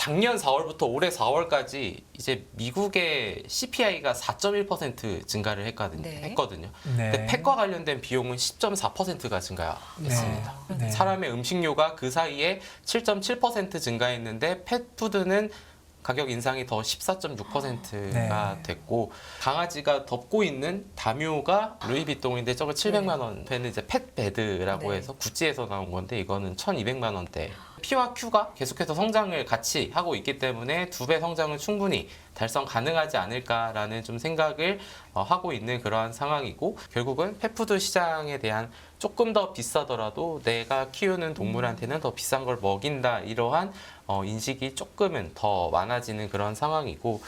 작년 4월부터 올해 4월까지 이제 미국의 CPI가 4.1% 증가를 했거든요. 네. 했거든요. 네. 근데 펫과 관련된 비용은 10.4%가 증가했습니다. 네. 네. 사람의 음식료가 그 사이에 7.7% 증가했는데 펫푸드는 가격 인상이 더 14.6%가 네. 됐고 강아지가 덮고 있는 담요가 루이비통인데 저거 700만 원 되는 이제 펫베드라고 네. 해서 구찌에서 나온 건데 이거는 1,200만 원대. P와 Q가 계속해서 성장을 같이 하고 있기 때문에 두 배 성장은 충분히 달성 가능하지 않을까라는 좀 생각을 어, 하고 있는 그러한 상황이고 결국은 펫푸드 시장에 대한 조금 더 비싸더라도 내가 키우는 동물한테는 더 비싼 걸 먹인다 이러한 어, 인식이 조금은 더 많아지는 그런 상황이고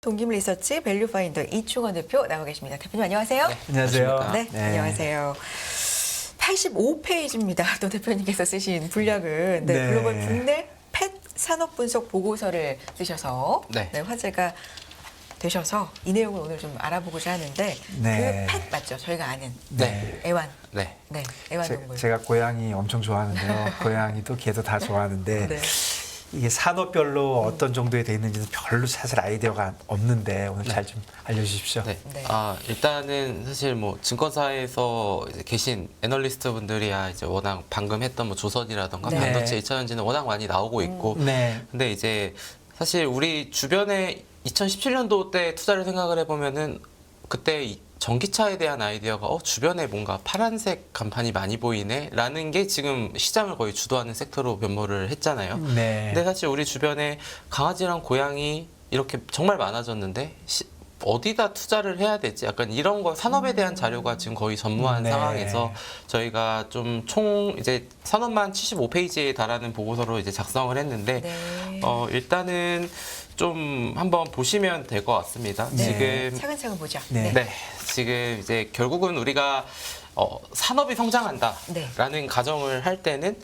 동김 리서치 밸류파인더 이충원 대표 나와 계십니다. 대표님 안녕하세요. 네, 안녕하세요. 안녕하십니까? 네, 안녕하세요. 85페이지입니다. 또 대표님께서 쓰신 분량은 네, 네. 글로벌 국내 펫 산업 분석 보고서를 쓰셔서 네. 화제가 되셔서 이 내용을 오늘 좀 알아보고자 하는데 네. 그 펫 맞죠? 저희가 아는 네. 애완. 네. 네, 제, 애완동물. 제 가 고양이 엄청 좋아하는데요. 고양이도 개도 다 좋아하는데 네. 이게 산업별로 어떤 정도에 돼 있는지는 별로 사실 아이디어가 없는데 오늘 잘 좀 알려주십시오. 네. 네. 아, 일단은 사실 뭐 증권사에서 이제 계신 애널리스트 분들이야 이제 워낙 방금 했던 뭐 조선이라던가 네. 반도체 2차전지는 워낙 많이 나오고 있고 네. 근데 이제 사실 우리 주변에 2017년도 때 투자를 생각을 해보면은 그때 이 전기차에 대한 아이디어가 어 주변에 뭔가 파란색 간판이 많이 보이네 라는 게 지금 시장을 거의 주도하는 섹터로 변모를 했잖아요. 네. 근데 사실 우리 주변에 강아지랑 고양이 이렇게 정말 많아졌는데 시- 어디다 투자를 해야 되지? 약간 이런 거 산업에 대한 자료가 지금 거의 전무한 네. 상황에서 저희가 좀 총 이제 산업만 75페이지에 달하는 보고서로 이제 작성을 했는데 네. 어 일단은 좀 한번 보시면 될 것 같습니다. 네. 지금 차근차근 보죠. 네. 네, 지금 이제 결국은 우리가 어, 산업이 성장한다라는 네. 가정을 할 때는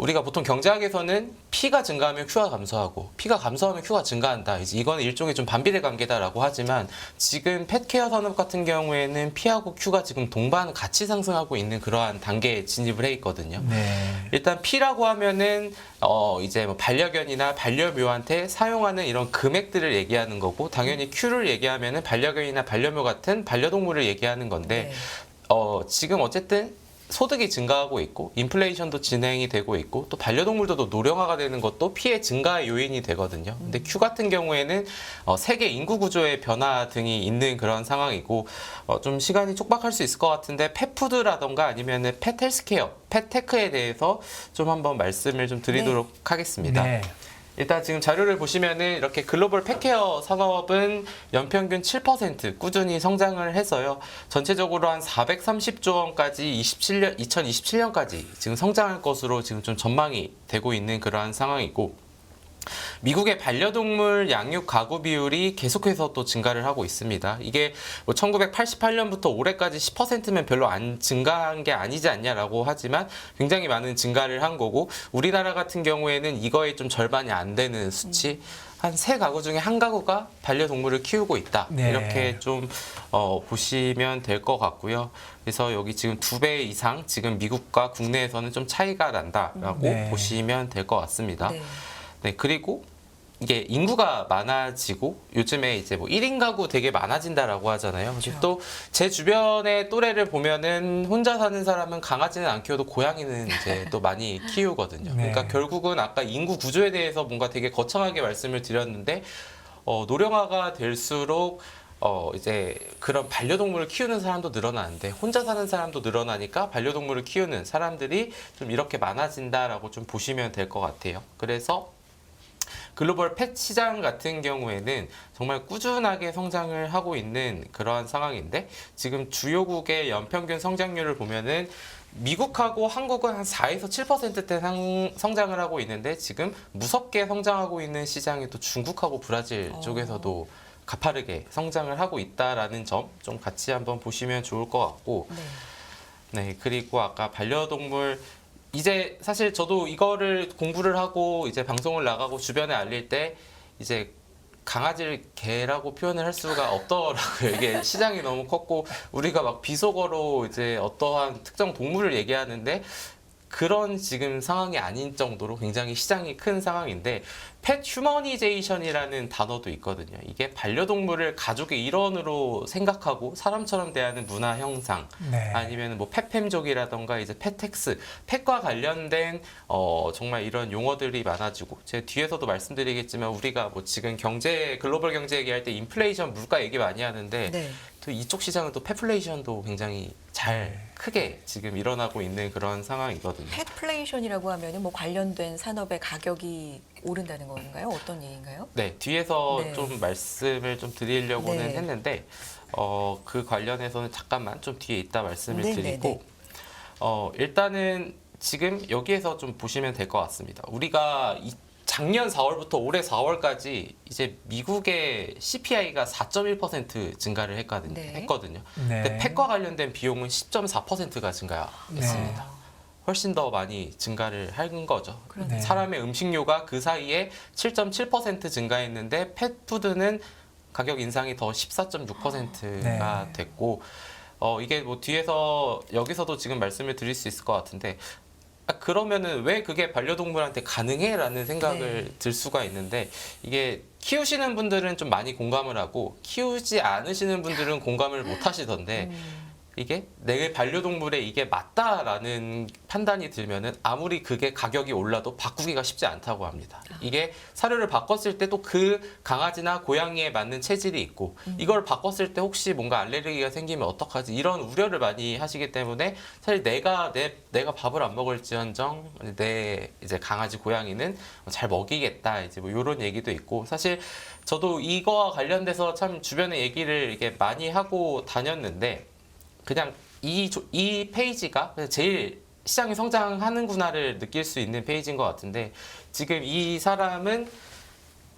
우리가 보통 경제학에서는 P가 증가하면 Q가 감소하고 P가 감소하면 Q가 증가한다. 이제 이건 일종의 좀 반비례 관계다라고 하지만 지금 펫케어 산업 같은 경우에는 P하고 Q가 지금 동반 같이 상승하고 있는 그러한 단계에 진입을 해 있거든요. 네. 일단 P라고 하면은 어 이제 뭐 반려견이나 반려묘한테 사용하는 이런 금액들을 얘기하는 거고 당연히 Q를 얘기하면은 반려견이나 반려묘 같은 반려동물을 얘기하는 건데 네. 어 지금 어쨌든 소득이 증가하고 있고 인플레이션도 진행이 되고 있고 또 반려동물도 또 노령화가 되는 것도 피해 증가의 요인이 되거든요. 근데 Q 같은 경우에는 어, 세계 인구 구조의 변화 등이 있는 그런 상황이고 어, 좀 시간이 촉박할 수 있을 것 같은데 펫푸드라던가 아니면은 펫 헬스케어, 펫테크에 대해서 좀 한번 말씀을 좀 드리도록 하겠습니다. 네. 일단 지금 자료를 보시면은 이렇게 글로벌 펫케어 산업은 연평균 7% 꾸준히 성장을 해서요. 전체적으로 한 430조 원까지 27년 2027년까지 지금 성장할 것으로 지금 좀 전망이 되고 있는 그러한 상황이고 미국의 반려동물 양육 가구 비율이 계속해서 또 증가를 하고 있습니다. 이게 뭐 1988년부터 올해까지 10%면 별로 안 증가한 게 아니지 않냐라고 하지만 굉장히 많은 증가를 한 거고 우리나라 같은 경우에는 이거의 좀 절반이 안 되는 수치 한 세 가구 중에 한 가구가 반려동물을 키우고 있다. 네. 이렇게 좀 어, 보시면 될 것 같고요. 그래서 여기 지금 두 배 이상 지금 미국과 국내에서는 좀 차이가 난다라고 네. 보시면 될 것 같습니다. 네. 네, 그리고 이게 인구가 많아지고 요즘에 이제 뭐 1인 가구 되게 많아진다라고 하잖아요. 그렇죠. 또 제 주변의 또래를 보면은 혼자 사는 사람은 강아지는 안 키워도 고양이는 이제 또 많이 키우거든요. 네. 그러니까 결국은 아까 인구 구조에 대해서 뭔가 되게 거창하게 말씀을 드렸는데 어, 노령화가 될수록 어 이제 그런 반려동물을 키우는 사람도 늘어나는데 혼자 사는 사람도 늘어나니까 반려동물을 키우는 사람들이 좀 이렇게 많아진다라고 좀 보시면 될 것 같아요. 그래서 글로벌 펫 시장 같은 경우에는 정말 꾸준하게 성장을 하고 있는 그러한 상황인데 지금 주요국의 연평균 성장률을 보면은 미국하고 한국은 한 4에서 7%대 상, 성장을 하고 있는데 지금 무섭게 성장하고 있는 시장이 또 중국하고 브라질 어. 쪽에서도 가파르게 성장을 하고 있다라는 점 좀 같이 한번 보시면 좋을 것 같고 네. 네, 그리고 아까 반려동물 이제 사실 저도 이거를 공부를 하고 이제 방송을 나가고 주변에 알릴 때 이제 강아지를 개라고 표현을 할 수가 없더라고요. 이게 시장이 너무 컸고 우리가 막 비속어로 이제 어떠한 특정 동물을 얘기하는데 그런 지금 상황이 아닌 정도로 굉장히 시장이 큰 상황인데 펫 휴머니제이션이라는 단어도 있거든요. 이게 반려동물을 가족의 일원으로 생각하고 사람처럼 대하는 문화 형상 네. 아니면 뭐 펫팸족이라던가 이제 펫텍스 펫과 관련된 어 정말 이런 용어들이 많아지고 제 뒤에서도 말씀드리겠지만 우리가 뭐 지금 경제 글로벌 경제 얘기할 때 인플레이션 물가 얘기 많이 하는데 네. 또 이쪽 시장은 또 펫플레이션도 굉장히 잘 크게 지금 일어나고 있는 그런 상황이거든요. 펫플레이션이라고 하면은 뭐 관련된 산업의 가격이 오른다는 건가요? 어떤 얘기인가요? 네, 뒤에서 네. 좀 말씀을 좀 드리려고는 네. 했는데 어, 그 관련해서는 잠깐만 좀 뒤에 있다 말씀을 네, 네, 드리고 네. 어, 일단은 지금 여기에서 좀 보시면 될 것 같습니다. 우리가 이, 작년 4월부터 올해 4월까지 이제 미국의 CPI가 4.1% 증가를 했거든요. 네. 했거든요. 네. 근데 펫과 관련된 비용은 10.4%가 증가했습니다. 네. 훨씬 더 많이 증가를 한 거죠. 그러네요. 네. 사람의 음식료가 그 사이에 7.7% 증가했는데 펫푸드는 가격 인상이 더 14.6%가 네. 됐고 어 이게 뭐 뒤에서 여기서도 지금 말씀을 드릴 수 있을 것 같은데 아, 그러면은 왜 그게 반려동물한테 가능해라는 생각을 네. 들 수가 있는데 이게 키우시는 분들은 좀 많이 공감을 하고 키우지 않으시는 분들은 공감을 못 하시던데 음, 이게 내 반려동물에 이게 맞다라는 판단이 들면은 아무리 그게 가격이 올라도 바꾸기가 쉽지 않다고 합니다. 이게 사료를 바꿨을 때 또 그 강아지나 고양이에 맞는 체질이 있고 이걸 바꿨을 때 혹시 뭔가 알레르기가 생기면 어떡하지? 이런 우려를 많이 하시기 때문에 사실 내가 내 내가 밥을 안 먹을지언정 내 이제 강아지 고양이는 잘 먹이겠다. 이제 뭐 이런 얘기도 있고 사실 저도 이거와 관련돼서 참 주변에 얘기를 이게 많이 하고 다녔는데 그냥 이, 조- 이 페이지가 제일 시장이 성장하는구나를 느낄 수 있는 페이지인 것 같은데 지금 이 사람은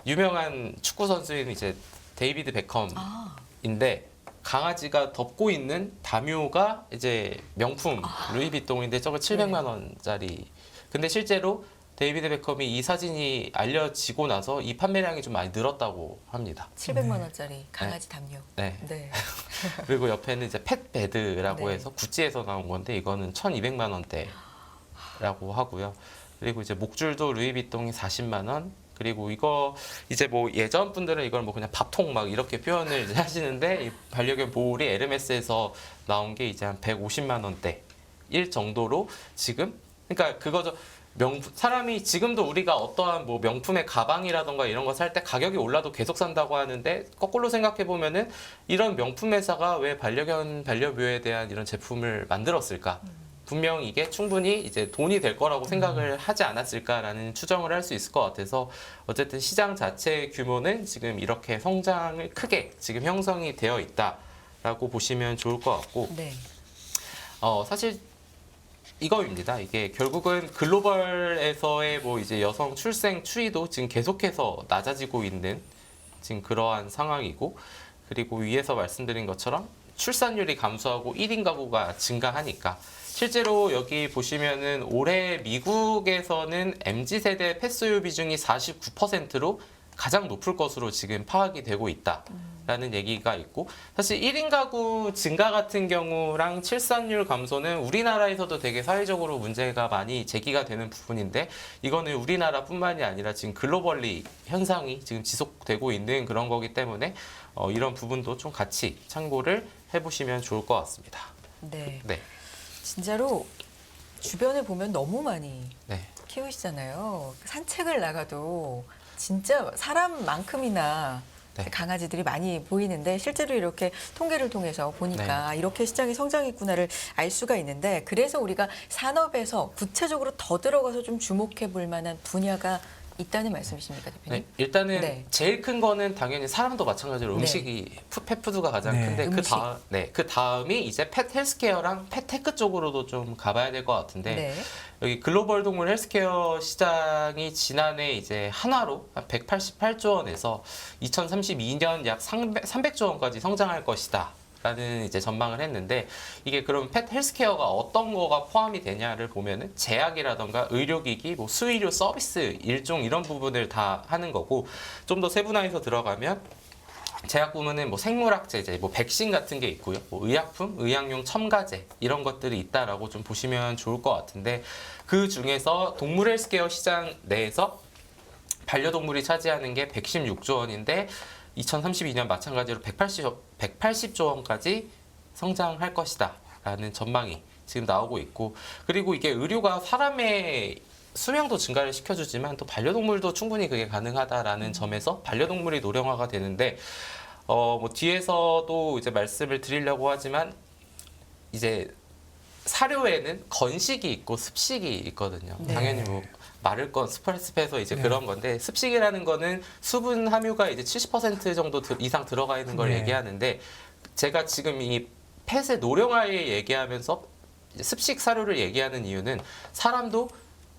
유명한 축구 선수인 이제 데이비드 베컴인데 아, 강아지가 덮고 있는 담요가 이제 명품 루이비통인데 저거 700만 원짜리. 근데 실제로 데이비드 베컴이 이 사진이 알려지고 나서 이 판매량이 좀 많이 늘었다고 합니다. 700만 원짜리 강아지 담요. 네. 네. 그리고 옆에는 이제 펫베드라고 네. 해서 구찌에서 나온 건데 이거는 1,200만 원대라고 하고요. 그리고 이제 목줄도 루이비통이 40만 원. 그리고 이거 이제 뭐 예전 분들은 이걸 뭐 그냥 밥통 막 이렇게 표현을 이제 하시는데 이 반려견 보울이 에르메스에서 나온 게 이제 한 150만 원대 일 정도로 지금 그러니까 그거죠. 명품 사람이 지금도 우리가 어떠한 뭐 명품의 가방이라던가 이런 거 살 때 가격이 올라도 계속 산다고 하는데 거꾸로 생각해 보면은 이런 명품 회사가 왜 반려견 반려묘에 대한 이런 제품을 만들었을까? 분명 이게 충분히 이제 돈이 될 거라고 생각을 하지 않았을까라는 추정을 할 수 있을 것 같아서 어쨌든 시장 자체의 규모는 지금 이렇게 성장을 크게 지금 형성이 되어 있다라고 보시면 좋을 것 같고 네. 어, 사실 이거입니다. 이게 결국은 글로벌에서의 뭐 이제 여성 출생 추이도 지금 계속해서 낮아지고 있는 지금 그러한 상황이고 그리고 위에서 말씀드린 것처럼 출산율이 감소하고 1인 가구가 증가하니까 실제로 여기 보시면은 올해 미국에서는 MZ 세대 펫소유 비중이 49%로 가장 높을 것으로 지금 파악이 되고 있다라는 얘기가 있고 사실 1인 가구 증가 같은 경우랑 출산율 감소는 우리나라에서도 되게 사회적으로 문제가 많이 제기가 되는 부분인데 이거는 우리나라뿐만이 아니라 지금 글로벌리 현상이 지금 지속되고 있는 그런 거기 때문에 어, 이런 부분도 좀 같이 참고를 해보시면 좋을 것 같습니다. 네. 네, 진짜로 주변에 보면 너무 많이 네, 키우시잖아요. 산책을 나가도 진짜 사람만큼이나 네. 강아지들이 많이 보이는데 실제로 이렇게 통계를 통해서 보니까 네. 이렇게 시장이 성장했구나를 알 수가 있는데 그래서 우리가 산업에서 구체적으로 더 들어가서 좀 주목해 볼 만한 분야가 있다는 말씀이십니까, 대표님? 네, 일단은 네. 제일 큰 거는 당연히 사람도 마찬가지로 네. 음식이 푸- 펫푸드가 가장 네. 큰데 그. 다음 네, 그 다음이 이제 펫 헬스케어랑 펫테크 쪽으로도 좀 가봐야 될 것 같은데 네. 여기 글로벌 동물 헬스케어 시장이 지난해 이제 한화로 188조 원에서 2032년 약 300, 300 조 원까지 성장할 것이다. 라는 이제 전망을 했는데 이게 그럼 펫 헬스케어가 어떤 거가 포함이 되냐를 보면은 제약이라던가 의료기기, 뭐 수의료 서비스 일종 이런 부분을 다 하는 거고 좀 더 세분화해서 들어가면 제약 부문은 뭐 생물학 제제, 뭐 백신 같은 게 있고요. 뭐 의약품, 의약용 첨가제 이런 것들이 있다라고 좀 보시면 좋을 것 같은데 그 중에서 동물 헬스케어 시장 내에서 반려동물이 차지하는 게 116조 원인데 2032년 마찬가지로 180, 180조 원까지 성장할 것이다. 라는 전망이 지금 나오고 있고 그리고 이게 의료가 사람의 수명도 증가를 시켜주지만 또 반려동물도 충분히 그게 가능하다라는 점에서 반려동물이 노령화가 되는데 어 뭐 뒤에서도 이제 말씀을 드리려고 하지만 이제 사료에는 건식이 있고 습식이 있거든요. 네. 당연히 뭐 마를 건 스프레스에서 이제 네. 그런 건데 습식이라는 거는 수분 함유가 이제 70% 정도 들- 이상 들어가 있는 걸 네. 얘기하는데 제가 지금 이 펫의 노령화에 얘기하면서 습식 사료를 얘기하는 이유는 사람도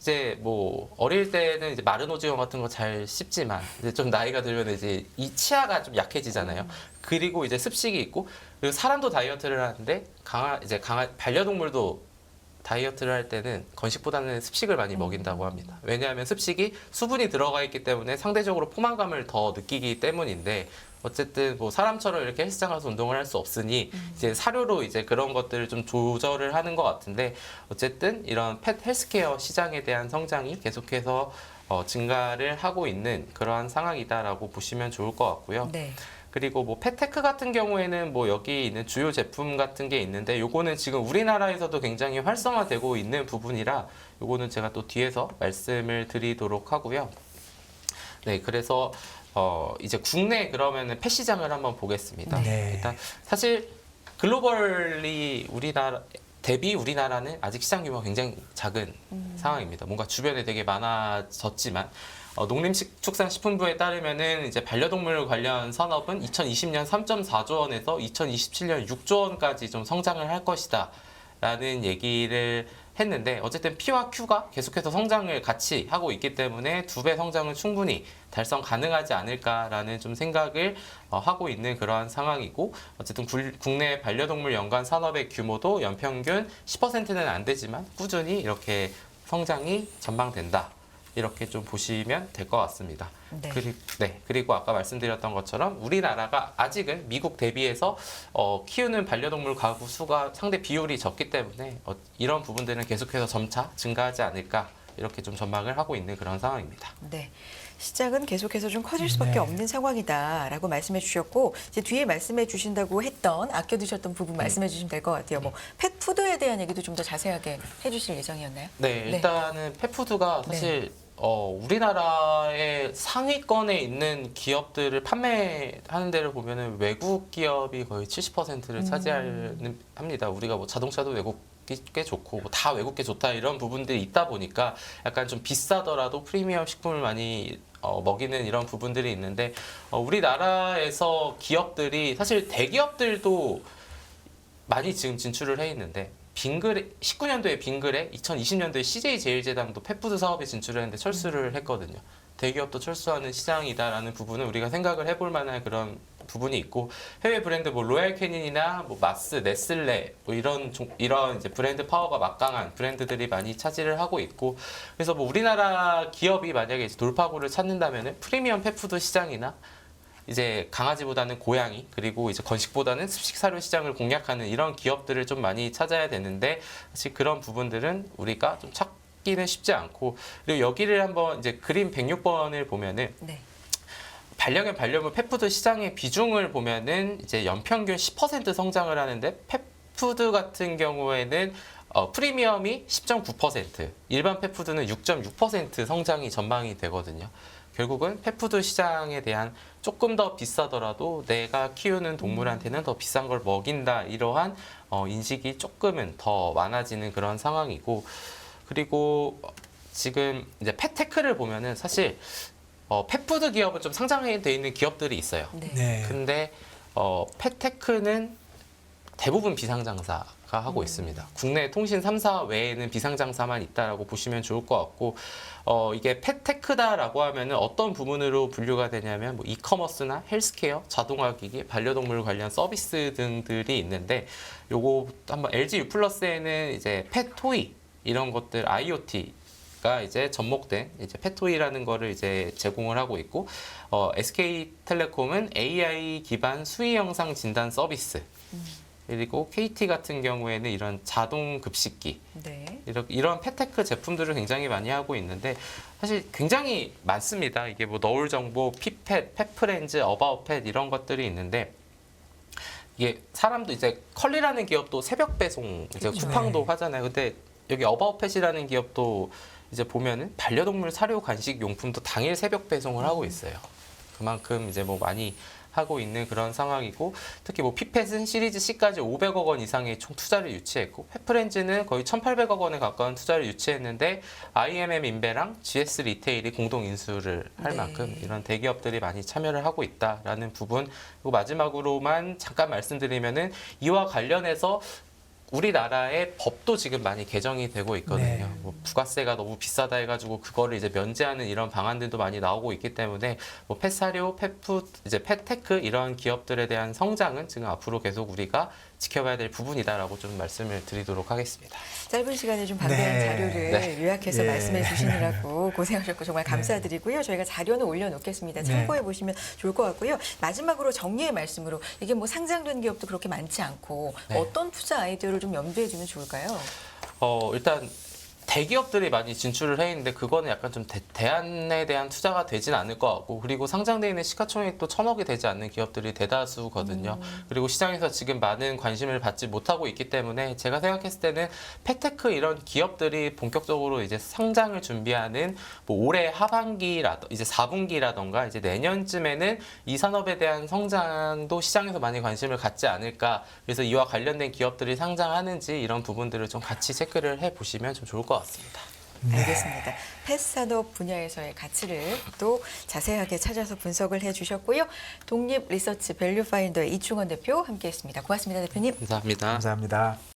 이제 뭐 어릴 때는 이제 오징어 같은 거 잘 씹지만 이제 좀 나이가 들면 이제 이 치아가 좀 약해지잖아요. 그리고 이제 습식이 있고 그리고 사람도 다이어트를 하는데 강아 이제 강아 반려동물도 다이어트를 할 때는 건식보다는 습식을 많이 먹인다고 합니다. 왜냐하면 습식이 수분이 들어가 있기 때문에 상대적으로 포만감을 더 느끼기 때문인데 어쨌든 뭐 사람처럼 이렇게 헬스장 가서 운동을 할 수 없으니 이제 사료로 이제 그런 것들을 좀 조절을 하는 것 같은데 어쨌든 이런 펫 헬스케어 시장에 대한 성장이 계속해서 어, 증가를 하고 있는 그러한 상황이다라고 보시면 좋을 것 같고요. 네. 그리고 뭐 페테크 같은 경우에는 뭐 여기 있는 주요 제품 같은 게 있는데 요거는 지금 우리나라에서도 굉장히 활성화되고 있는 부분이라 요거는 제가 또 뒤에서 말씀을 드리도록 하고요. 네, 그래서 어 이제 국내 그러면은 펫 시장을 한번 보겠습니다. 네. 일단 사실 글로벌리 우리나라 대비 우리나라는 아직 시장 규모가 굉장히 작은 상황입니다. 뭔가 주변에 되게 많아졌지만 어, 농림축산식품부에 따르면은 이제 반려동물 관련 산업은 2020년 3.4조 원에서 2027년 6조 원까지 좀 성장을 할 것이다 라는 얘기를 했는데 어쨌든 P와 Q가 계속해서 성장을 같이 하고 있기 때문에 두 배 성장은 충분히 달성 가능하지 않을까라는 좀 생각을 어, 하고 있는 그러한 상황이고 어쨌든 굴- 국내 반려동물 연간 산업의 규모도 연평균 10%는 안 되지만 꾸준히 이렇게 성장이 전망된다. 이렇게 좀 보시면 될 것 같습니다. 네. 그리, 네. 그리고 아까 말씀드렸던 것처럼 우리나라가 아직은 미국 대비해서 어, 키우는 반려동물 가구 수가 상대 비율이 적기 때문에 어, 이런 부분들은 계속해서 점차 증가하지 않을까 이렇게 좀 전망을 하고 있는 그런 상황입니다. 네. 시장은 계속해서 좀 커질 수밖에 네. 없는 상황이다라고 말씀해 주셨고 이제 뒤에 말씀해 주신다고 했던 아껴 두셨던 부분 말씀해 주시면 될 것 같아요. 뭐 펫푸드에 대한 얘기도 좀 더 자세하게 해주실 예정이었나요? 네, 네. 일단은 펫푸드가 사실 어, 우리나라의 상위권에 있는 기업들을 판매하는 데를 보면은 외국 기업이 거의 70%를 차지하는 합니다. 우리가 뭐 자동차도 외국이 꽤 좋고 뭐다 외국계 좋다 이런 부분들이 있다 보니까 약간 좀 비싸더라도 프리미엄 식품을 많이 어, 먹이는 이런 부분들이 있는데 어, 우리나라에서 기업들이 사실 대기업들도 많이 지금 진출을 해 있는데 빙그레 19년도에 빙그레 2020년도에 CJ 제일제당도 펫푸드 사업에 진출을 했는데 철수를 했거든요. 대기업도 철수하는 시장이다라는 부분은 우리가 생각을 해볼 만한 그런 부분이 있고 해외 브랜드 뭐 로얄 캐닌이나 뭐 마스, 네슬레 뭐 이런 종- 이런 이제 브랜드 파워가 막강한 브랜드들이 많이 차지를 하고 있고 그래서 뭐 우리나라 기업이 만약에 돌파구를 찾는다면은 프리미엄 펫푸드 시장이나 이제 강아지보다는 고양이 그리고 이제 건식보다는 습식 사료 시장을 공략하는 이런 기업들을 좀 많이 찾아야 되는데 사실 그런 부분들은 우리가 좀 찾기는 쉽지 않고 그리고 여기를 한번 이제 그림 106번을 보면은 네. 반려견 반려물 펫푸드 시장의 비중을 보면은 이제 연평균 10% 성장을 하는데 펫푸드 같은 경우에는 어, 프리미엄이 10.9%, 일반 펫푸드는 6.6% 성장이 전망이 되거든요. 결국은 펫푸드 시장에 대한 조금 더 비싸더라도 내가 키우는 동물한테는 더 비싼 걸 먹인다 이러한 어, 인식이 조금은 더 많아지는 그런 상황이고 그리고 지금 이제 펫테크를 보면은 사실 어, 펫푸드 기업은 좀 상장해 돼 있는 기업들이 있어요. 네. 네. 근데 어, 펫테크는 대부분 비상장사 가 하고 있습니다. 국내 통신 3사 외에는 비상장사만 있다라고 보시면 좋을 것 같고 어, 이게 펫테크다라고 하면은 어떤 부분으로 분류가 되냐면 뭐 이커머스나 헬스케어, 자동화 기기, 반려동물 관련 서비스 등들이 있는데 요거 한번 LG U 플러스에는 이제 펫토이 이런 것들 IoT 가 이제 접목된 이제 페토이라는 거를 이제 제공을 하고 있고 어, SK텔레콤은 AI 기반 수의 영상 진단 서비스 그리고 KT 같은 경우에는 이런 자동 급식기 네. 이런 이런 패테크 제품들을 굉장히 많이 하고 있는데 사실 굉장히 많습니다. 이게 뭐 너울 정보, 피펫, 펫프렌즈, 어바웃펫 이런 것들이 있는데 이게 사람도 이제 컬리라는 기업도 새벽 배송 이제 그쵸. 쿠팡도 네. 하잖아요. 근데 여기 어바웃펫이라는 기업도 이제 보면은 반려동물 사료 간식 용품도 당일 새벽 배송을 하고 있어요. 그만큼 이제 뭐 많이 하고 있는 그런 상황이고 특히 뭐 피펫은 시리즈 C까지 500억 원 이상의 총 투자를 유치했고 페프렌즈는 거의 1,800억 원에 가까운 투자를 유치했는데 IMM 인베랑 GS 리테일이 공동 인수를 할 네. 만큼 이런 대기업들이 많이 참여를 하고 있다라는 부분 그리고 마지막으로만 잠깐 말씀드리면은 이와 관련해서 우리나라의 법도 지금 많이 개정이 되고 있거든요. 네. 뭐 부가세가 너무 비싸다 해가지고 그거를 이제 면제하는 이런 방안들도 많이 나오고 있기 때문에 뭐 펫사료, 펫푸드, 이제 펫테크 이런 기업들에 대한 성장은 지금 앞으로 계속 우리가 지켜봐야 될 부분이다라고 좀 말씀을 드리도록 하겠습니다. 짧은 시간에 좀 방대한 네. 자료를 네. 요약해서 예. 말씀해 주시느라고 고생하셨고 정말 감사드리고요. 저희가 자료는 올려놓겠습니다. 참고해 보시면 좋을 것 같고요. 마지막으로 정리의 말씀으로 이게 뭐 상장된 기업도 그렇게 많지 않고 네. 어떤 투자 아이디어를 좀 염두에 두면 좋을까요? 어, 일단 대기업들이 많이 진출을 해 있는데 그거는 약간 좀 대, 대안에 대한 투자가 되진 않을 것 같고 그리고 상장돼 있는 시가총액 또 천억이 되지 않는 기업들이 대다수거든요. 그리고 시장에서 지금 많은 관심을 받지 못하고 있기 때문에 제가 생각했을 때는 팩테크 이런 기업들이 본격적으로 이제 상장을 준비하는 뭐 올해 하반기라더 이제 4분기라던가 이제 내년쯤에는 이 산업에 대한 성장도 시장에서 많이 관심을 갖지 않을까. 그래서 이와 관련된 기업들이 상장하는지 이런 부분들을 좀 같이 체크를 해 보시면 좀 좋을 것 같 습니다. 알겠습니다. 펫산업 분야에서의 가치를 또 자세하게 찾아서 분석을 해주셨고요. 독립 리서치 밸류파인더의 이충원 대표 함께했습니다. 고맙습니다, 대표님. 감사합니다. 감사합니다.